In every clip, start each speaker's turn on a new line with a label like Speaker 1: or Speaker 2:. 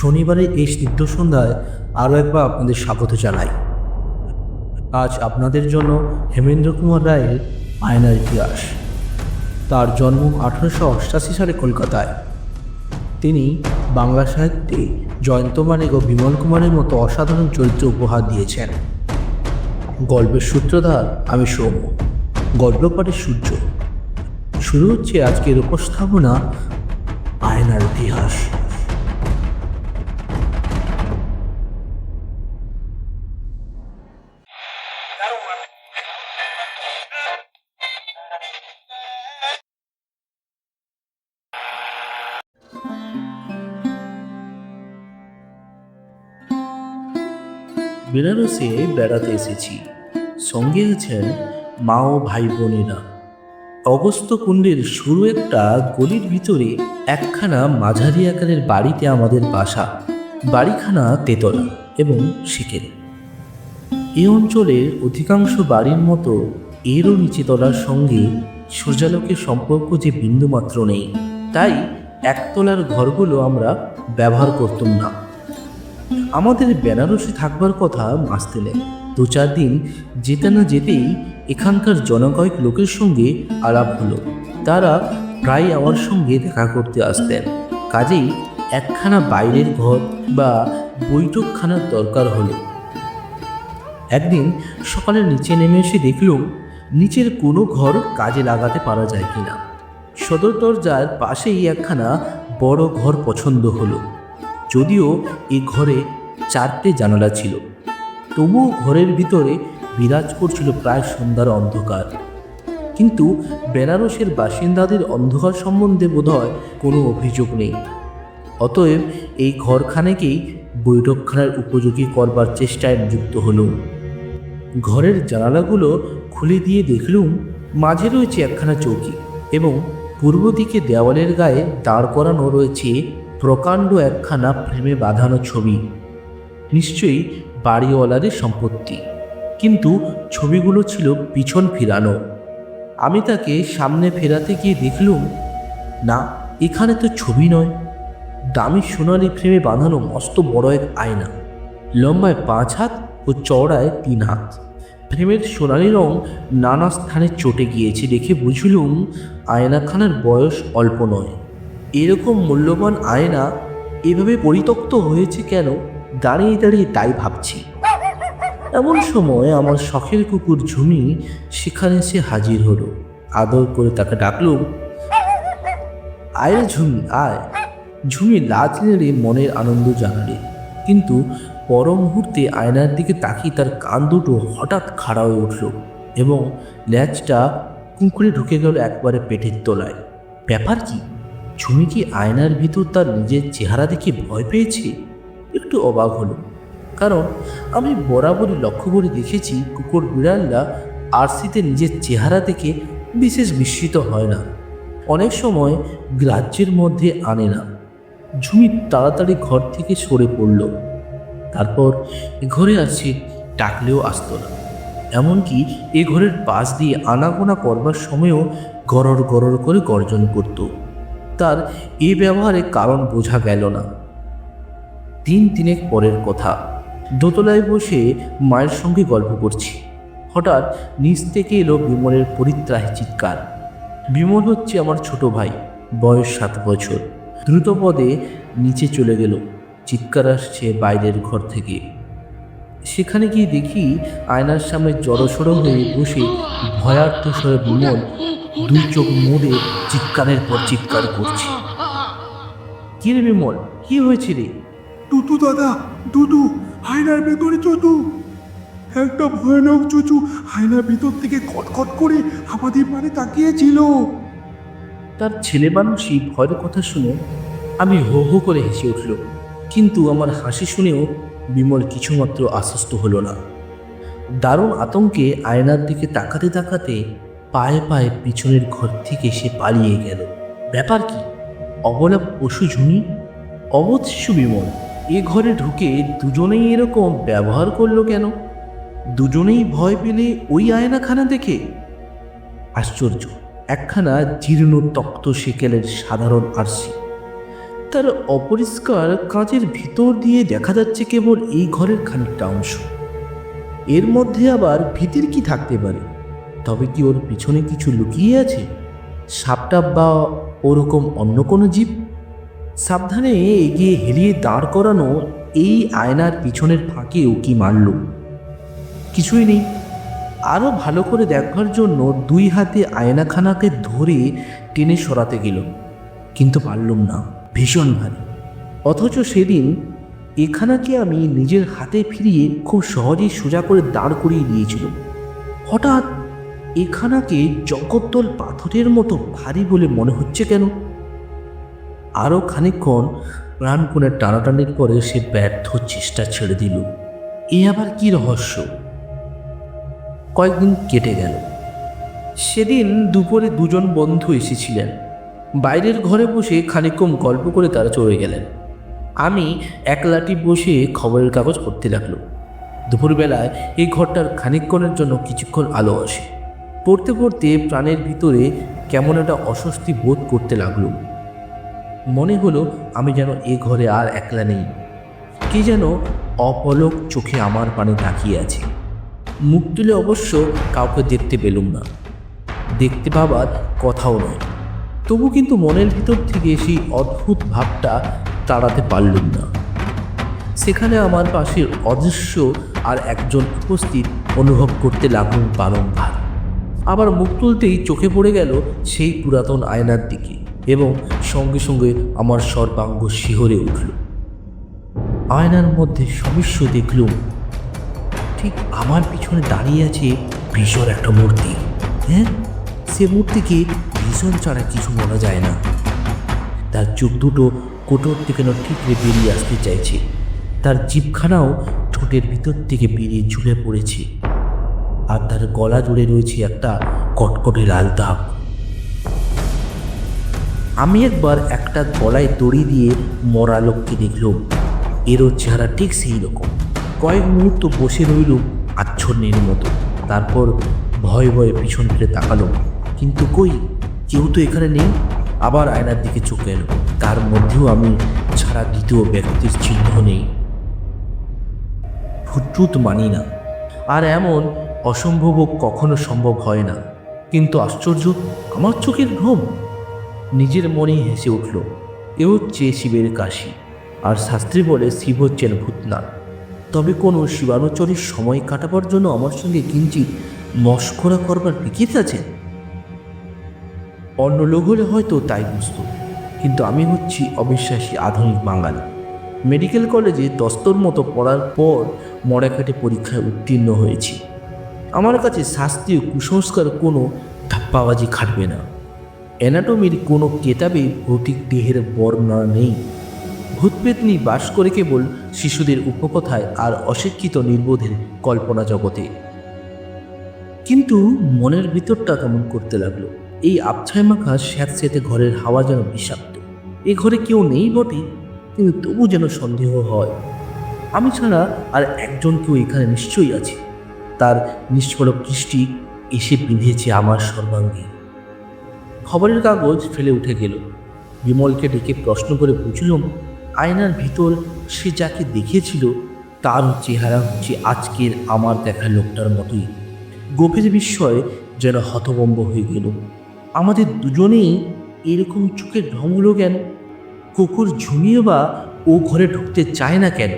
Speaker 1: শনিবারের এই স্নিগ্ধ সন্ধ্যায় আরও একবার আপনাদের স্বাগত জানাই। আজ আপনাদের জন্য হেমেন্দ্র কুমার রায়ের আয়নার ইতিহাস। তার জন্ম আঠারোশো অষ্টাশি সালে কলকাতায়। তিনি বাংলা সাহিত্যে জয়ন্ত মানিক ও বিমল কুমারের মতো অসাধারণ চরিত্র উপহার দিয়েছেন। গল্পের সূত্রধার আমি সৌম্য গল্পপাঠের সূর্য। শুরু হচ্ছে আজকের উপস্থাপনা আয়নার ইতিহাস। বেনারসে বেড়াতে এসেছি। সঙ্গে আছেন মা ও ভাই বোনেরা অগস্ত কুণ্ডের শুরু একটা গলির ভিতরে একখানা মাঝারি আকারের বাড়িতে আমাদের বাসা, বাড়িখানা তেতলা এবং শিখের এ অঞ্চলের অধিকাংশ বাড়ির মতো এরও নিচে তলার সঙ্গে সূর্যালোকের সম্পর্ক যে বিন্দুমাত্র নেই, তাই একতলার ঘরগুলো আমরা ব্যবহার করতাম না। আমাদের বেনারসে থাকবার কথা মাস দিলেন দু চার দিন যেতে না যেতেই এখানকার জনকয়েক লোকের সঙ্গে আলাপ হলো। তারা প্রায় আমার সঙ্গে দেখা করতে আসতেন। কাজেই একখানা বাইরের ঘর বা বৈঠকখানার দরকার হলো। একদিন সকালে নিচে নেমে এসে দেখলুম নিচের কোনো ঘর কাজে লাগাতে পারা যায় কিনা। সদর দরজার পাশেই একখানা বড় ঘর পছন্দ হলো। যদিও এই ঘরে চারটে জানালা ছিল। তবুও ঘরের ভিতরে বিরাজ করছিল প্রায় সন্ধ্যার অন্ধকার। কিন্তু বেনারসের বাসিন্দাদের অন্ধকার সম্বন্ধে বোধহয় কোনো অভিযোগ নেই। অতএব এই ঘরখানেকেই বৈঠকখানার উপযোগী করবার চেষ্টায় নিযুক্ত হলুম। ঘরের জানালাগুলো খুলে দিয়ে দেখলুম মাঝে রয়েছে একখানা চৌকি এবং পূর্ব দিকে দেওয়ালের গায়ে দাঁড় করানো রয়েছে প্রকাণ্ড একখানা ফ্রেমে বাঁধানো ছবি। নিশ্চয়ই বাড়িওয়ালাদের সম্পত্তি। কিন্তু ছবিগুলো ছিল পিছন ফিরানো। আমি তাকে সামনে ফেরাতে গিয়ে দেখলুম, না, এখানে তো ছবি নয়। দামি সোনালি ফ্রেমে বাঁধানো মস্ত বড় এক আয়না। লম্বায় পাঁচ হাত ও চওড়ায় তিন হাত। ফ্রেমের সোনালি রং নানা স্থানে চটে গিয়েছে দেখে বুঝলুম, আয়নাখানার বয়স অল্প নয়। এরকম মূল্যবান আয়না এভাবে পরিত্যক্ত হয়েছে কেন? দাঁড়িয়ে দাঁড়িয়ে তাই ভাবছি। এমন সময় আমার শখের কুকুর ঝুমি সেখানে এসে হাজির হলো। আদর করে তাকে ডাকলুম আয় ঝুমি আয়। ঝুমি লাজ নেড়ে মনের আনন্দ জানালে। কিন্তু পর মুহূর্তে আয়নার দিকে তাকিয়ে তার কান দুটো হঠাৎ খাড়া হয়ে উঠল এবং ল্যাচটা কুঁকড়ে ঢুকে গেল একবারে পেটের তলায়। ব্যাপার কি? ঝুমি কি আয়নার ভিতর তার নিজের চেহারা দেখে ভয় পেয়েছে? একটু অবাক হলো। কারণ আমি বরাবরই লক্ষ্য করে দেখেছি কুকুর বিড়ালরা আরসিতে নিজের চেহারা দেখে বিশেষ বিস্মিত হয় না। অনেক সময় গ্রাহ্যের মধ্যে আনে না। ঝুমি তাড়াতাড়ি ঘর থেকে সরে পড়ল। তারপর ঘরে আসছে ডাকলেও আসতো না। এমনকি এ ঘরের পাশ দিয়ে আনাগোনা করবার সময়ও গরর গরর করে গর্জন করত। তার এ ব্যবহারে কারণ বোঝা গেল না। তিন তিনেক পরের কথা। দোতলায় বসে মায়ের সঙ্গে গল্প করছি। হঠাৎ নিচ থেকে এলো বিমলের পরিত্রাহী চিৎকার। বিমল হচ্ছে আমার ছোট ভাই, বয়স সাত বছর। দ্রুত পদে নিচে চলে গেল। চিৎকার আসছে বাইরের ঘর থেকে। সেখানে গিয়ে দেখি আয়নার সামনে জড়সড়ো হয়ে বসে ভয়ার্থ স্বরে বিমল দুই চোখ মুড়ে চিৎকারের পর চিৎকার করছে। কি রে বিমল কি হয়েছে রে?
Speaker 2: টুটু দাদা দুদু হায়নার ভেতরে চুতু একটা ভয়ানক চুচু হায়নার ভিতর থেকে খটখট করে আমাদের মানে তাকিয়েছিল।
Speaker 1: তার ছেলে মানুষই ভয়ের কথা শুনে আমি হো হো করে হেসে উঠল। কিন্তু আমার হাসি শুনেও বিমল কিছুমাত্র আশ্বস্ত হল না। দারুণ আতঙ্কে আয়নার দিকে তাকাতে তাকাতে পায়ে পায়ে পিছনের ঘর থেকে সে পালিয়ে গেল। ব্যাপার কি? অবলা পশু ঝুনি অবোধ শিশু বিমল, এ ঘরে ঢুকে দুজনেই এরকম ব্যবহার করল কেন? দুজনেই ভয় পেলে ওই আয়নাখানা দেখে? আশ্চর্য, একখানা জীর্ণ তক্ত সেকেলের সাধারণ আরসি। তার অপরিষ্কার কাঁচের ভিতর দিয়ে দেখা যাচ্ছে কেবল এই ঘরের খানিকটা অংশ। এর মধ্যে আবার ভীতির কি থাকতে পারে? তবে কি ওর পিছনে কিছু লুকিয়ে আছে? সাপটাপ বা ওরকম অন্য কোনো জীব? সাবধানে এগিয়ে হেলিয়ে দাঁড় করানো এই আয়নার পিছনের ফাঁকেও কি মারল? কিছুই নেই। আরও ভালো করে দেখবার জন্য দুই হাতে আয়নাখানাকে ধরে টেনে সরাতে গেল, কিন্তু পারলুম না। ভীষণ ভারী অথচ সেদিন এখানাকে আমি নিজের হাতে ফিরিয়ে খুব সহজেই সোজা করে দাঁড় করিয়ে দিয়েছিলাম। হঠাৎ এখানাকে জগদ্দল পাথরের মতো ভারী বলে মনে হচ্ছে কেন? আরও খানিকক্ষণ প্রাণপণের টানাটানির পরে সে ব্যর্থ চেষ্টা ছেড়ে দিল। এ আবার কি রহস্য? কয়েকদিন কেটে গেল। সেদিন দুপুরে দুজন বন্ধু এসেছিলেন। বাইরের ঘরে বসে খানিকক্ষণ গল্প করে তারা চলে গেলেন। আমি একলাটি বসে খবরের কাগজ পড়তে লাগল। দুপুরবেলায় এই ঘরটার খানিকক্ষণের জন্য কিছুক্ষণ আলো আসে। পড়তে পড়তে প্রাণের ভিতরে কেমন একটা অস্বস্তি বোধ করতে লাগল। মনে হলো আমি যেন এ ঘরে আর একলা নেই। কে যেন অপলক চোখে আমার পানে তাকিয়ে আছে। মুখ তুলে অবশ্য কাউকে দেখতে পেলুম না। দেখতে পাবার কথাও নয়। তবু কিন্তু মনের ভিতর থেকে সেই অদ্ভুত ভাবটা তাড়াতে পারলুম না। সেখানে আমার পাশের অদৃশ্য আর একজন উপস্থিত অনুভব করতে লাগলুম বারংবার। আবার মুখ তুলতেই চোখে পড়ে গেল সেই পুরাতন আয়নার দিকে এবং সঙ্গে সঙ্গে আমার সর্বাঙ্গ শিহরে উঠল। আয়নার মধ্যে সমিশ্র দেখলুম, ঠিক আমার পিছনে দাঁড়িয়ে আছে ভীষণ একটা মূর্তি হ্যাঁ? সে মূর্তিকে ভীষণ ছাড়া কিছু বলা যায় না। তার চোখ দুটো কোটর থেকে না ঠিকরে বেরিয়ে আসতে চাইছে। তার জিপখানাও ঠোঁটের ভিতর থেকে বেরিয়ে ঝুলে পড়েছে। আর তার গলা জুড়ে রয়েছে একটা কটকটে লাল দাগ। আমি একবার একটা গলায় দড়ি দিয়ে মরা লোককে দেখলাম। এরও চেহারা ঠিক সেই রকম। কয়েক মুহূর্ত বসে রইল আচ্ছন্নের মতো। তারপর ভয়ে ভয়ে পিছন ফিরে তাকালো কিন্তু কই কেউ তো এখানে নেই, আবার আয়নার দিকে চোখ এলো। তার মধ্যেও আমি ছাড়া দ্বিতীয় ব্যক্তির চিহ্ন নেই। ভুট্রুত মানি না। আর এমন অসম্ভব কখনো সম্ভব হয় না। কিন্তু আশ্চর্য, আমার চোখের ভ্রম নিজের মনেই হেসে উঠল এ হচ্ছে শিবের কাশি। আর শাস্ত্রী বলে, শিব হচ্ছেন ভূতনাথ। তবে কোনো শিবানুচরের সময় কাটাবার জন্য আমার সঙ্গে কিঞ্চিত মস্করা করবার বিকিত আছে? অন্য লোক হলে হয়তো তাই বুঝত। কিন্তু আমি হচ্ছি অবিশ্বাসী আধুনিক বাঙালি। মেডিকেল কলেজে দস্তর মতো পড়ার পর মরাকাটে পরীক্ষায় উত্তীর্ণ হয়েছি। আমার কাছে শাস্ত্রীয় কুসংস্কার কোনো ধাপ্পাবাজি খাটবে না। অ্যানাটমির কোনো কেতাবে ভৌতিক দেহের বর্ণনা নেই। ভূতপেতনি বাস করে কেবল শিশুদের উপকথায় আর অশিক্ষিত নির্বোধের কল্পনা জগতে। কিন্তু মনের ভিতরটা কেমন করতে লাগল? এই আবছায় মাখা স্যাঁতস্যাঁতে ঘরের হাওয়া যেন বিষাক্ত। এ ঘরে কেউ নেই বটে, কিন্তু তবু যেন সন্দেহ হয়। আমি ছাড়া আর একজন কেউ এখানে নিশ্চয়ই আছে। তার নিষ্ফলক দৃষ্টি এসে বিঁধেছে আমার সর্বাঙ্গে। খবরের কাগজ ফেলে উঠে গেল। বিমলকে ডেকে প্রশ্ন করে বুঝলুম, আয়নার ভিতর সে যাকে দেখেছিল তার চেহারা হচ্ছে আজকের আমার দেখা লোকটার মতোই। গভীর বিস্ময়ে যেন হতভম্ব হয়ে গেল। আমাদের দুজনেই এরকম চোখের ঢং কেন? কুকুর ঝুমিয়ে বা ও ঘরে ঢুকতে চায় না কেন?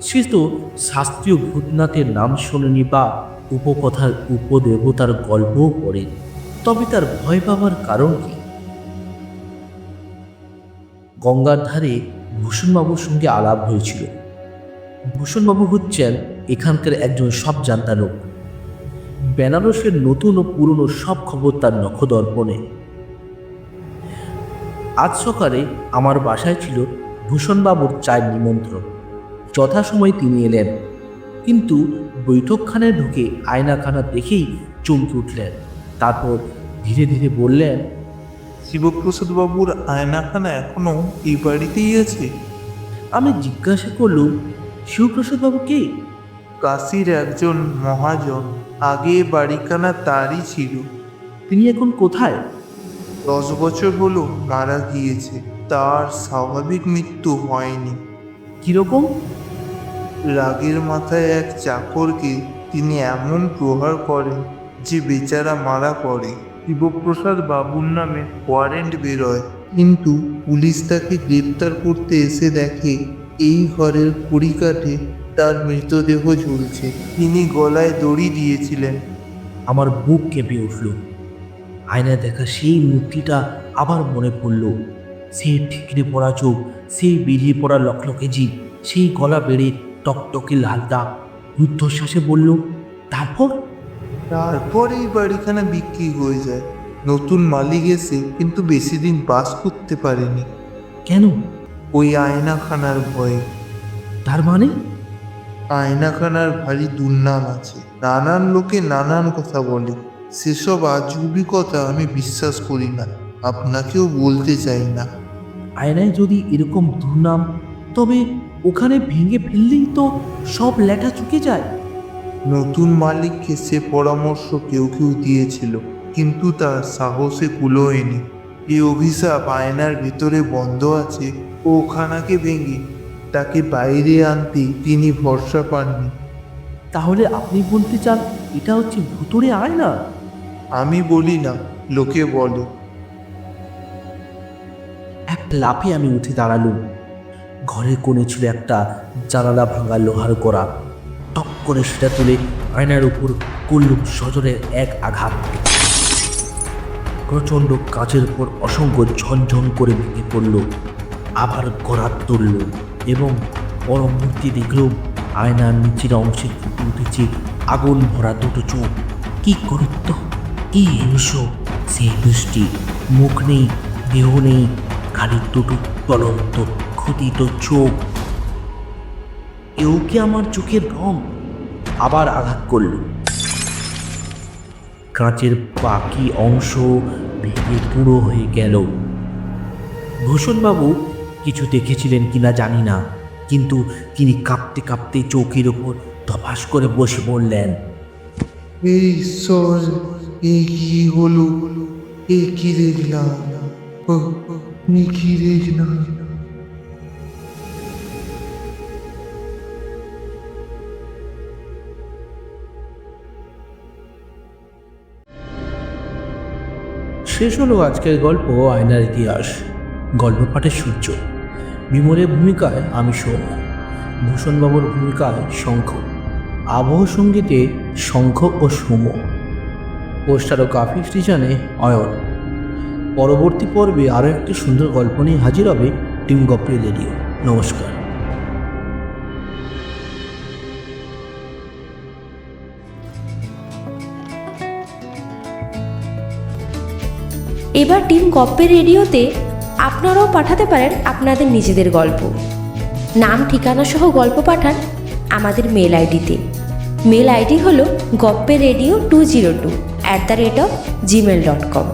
Speaker 1: সে তো শাস্ত্রীয় ভূতনাথের নাম শোনেনি বা উপকথার উপদেবতার গল্পও পড়ে। তবে তার ভয় পাবার কারণ কি? গঙ্গার ধারে ভূষণবাবুর সঙ্গে আলাপ হয়েছিল। ভূষণবাবু হচ্ছেন এখানকার একজন সব জানতা লোক। বেনারসের নতুন ও পুরনো সব খবর তার নখদর্পণে। আজ সকালে আমার বাসায় ছিল ভূষণবাবুর চায়ের নিমন্ত্রণ। যথাসময়ে তিনি এলেন কিন্তু বৈঠকখানায় ঢুকে আয়নাখানা দেখেই চমকে উঠলেন। তারপর ধীরে ধীরে বললেন
Speaker 3: শিবপ্রসাদবাবুর আয়নাখানা এখনও এই বাড়িতেই আছে?
Speaker 1: আমি জিজ্ঞাসা করলুম শিবপ্রসাদবাবু কে?
Speaker 3: কাশির একজন মহাজন আগে এ বাড়িখানা তারই ছিল।
Speaker 1: তিনি এখন কোথায়?
Speaker 3: দশ বছর হলো মারা গিয়েছে। তার স্বাভাবিক মৃত্যু হয়নি।
Speaker 1: কীরকম?
Speaker 3: রাগের মাথায় এক চাকরকে তিনি এমন প্রহার করেন যে বেচারা মারা পড়ে। শিবপ্রসাদ বাবুর নামে ওয়ারেন্ট বেরোয়। কিন্তু পুলিশ তাকে গ্রেপ্তার করতে এসে দেখে এই ঘরের কড়িকাঠে তার মৃতদেহ ঝুলছে। তিনি গলায় দড়ি দিয়েছিলেন।
Speaker 1: আমার বুক কেঁপে উঠল। আয়নায় দেখা সেই মূর্তিটা আবার মনে পড়ল। সেই ঠিকরে পড়া চোখ সেই বেরিয়ে পড়া লকলকে জিভ সেই গলা বেড়ে টকটকে লাল দাগ। রুদ্ধশ্বাসে বলল তারপর?
Speaker 3: তারপর এই বাড়িখানা বিক্রি হয়ে যায়। নতুন মালিক এসে কিন্তু বেশি দিন বাস করতে পারেনি।
Speaker 1: কেন?
Speaker 3: ওই আয়নাখানার ভয়ে।
Speaker 1: তার মানে?
Speaker 3: আয়নাখানার ভারী দুর্নাম আছে। নানান লোকে নানান কথা বলে। সেসব আজগুবি কথা আমি বিশ্বাস করি না। আপনাকেও বলতে চাই না।
Speaker 1: আয়নায় যদি এরকম দুর্নাম তবে ওখানে ভেঙে ফেললেই তো সব লেখা চুকে যায়।
Speaker 3: নতুন মালিককে সে পরামর্শ কেউ কেউ দিয়েছিল কিন্তু তার সাহসে কুলোয়নি এই অভিশাপ আয়নার ভিতরে বন্ধ আছে ও খানাকে ভেঙে তাকে বাইরে আনতে তিনি ভরসা পাননি।
Speaker 1: তাহলে আপনি বলতে চান এটা হচ্ছে ভুতুরে আয়না?
Speaker 3: আমি বলি না লোকে বলে।
Speaker 1: এক লাফে আমি উঠে দাঁড়ালুম। ঘরের কোণে ছিল একটা জানালা ভাঙা লোহার গোড়া। টপ করে সেটা তুলে আয়নার উপর করলুম সজরের এক আঘাত। প্রচণ্ড কাচের উপর অসংখ্য ঝনঝন করে ভেঙে পড়ল। আবার গড়াত তুলল। এবং পরমূর্তি দেখলুম আয়নার নিচের অংশে ফুটে উঠেছে আগুন ভরা দুটো চোখ। কি গুরুত্ব? কি হিংস সেই দৃষ্টি মুখ নেই, দেহ নেই, খালি দুটো জ্বলন্ত ক্ষতিত চোখ। এও কি আমার চোখের ভ্রম আবার আঘাত করল। কাঁচের বাকি অংশ ভেঙে পুরো হয়ে গেল। ভূষণবাবু কিছু দেখেছিলেন কিনা জানি না কিন্তু তিনি কাঁপতে কাঁপতে চৌকির ওপর ধপাস করে বসে পড়লেন।
Speaker 3: এই ঈশ্বর এ কি হলো এ কি দেখলাম? ও, কি দেখলাম?
Speaker 1: শেষ হলো আজকের গল্প আয়নার ইতিহাস। গল্প পাঠে সূর্য। বিমলের ভূমিকায় আমি সোম ভূষণবাবুর ভূমিকায় শঙ্খ। আবহ সঙ্গীতে শঙ্খ ও সোম। পোস্টার ও গ্রাফিক ডিজাইনে অয়ন। পরবর্তী পর্বে আরও একটি সুন্দর গল্প নিয়ে হাজির হবে টিম গপ্রি রেডিও। নমস্কার।
Speaker 4: এবার টিম গপ্পের রেডিওতে আপনারাও পাঠাতে পারেন আপনাদের নিজেদের গল্প। নাম, ঠিকানা সহ গল্প পাঠান আমাদের মেল আইডিতে। মেল আইডি হলো Goppe radio two zero two at the rate of Gmail dot com.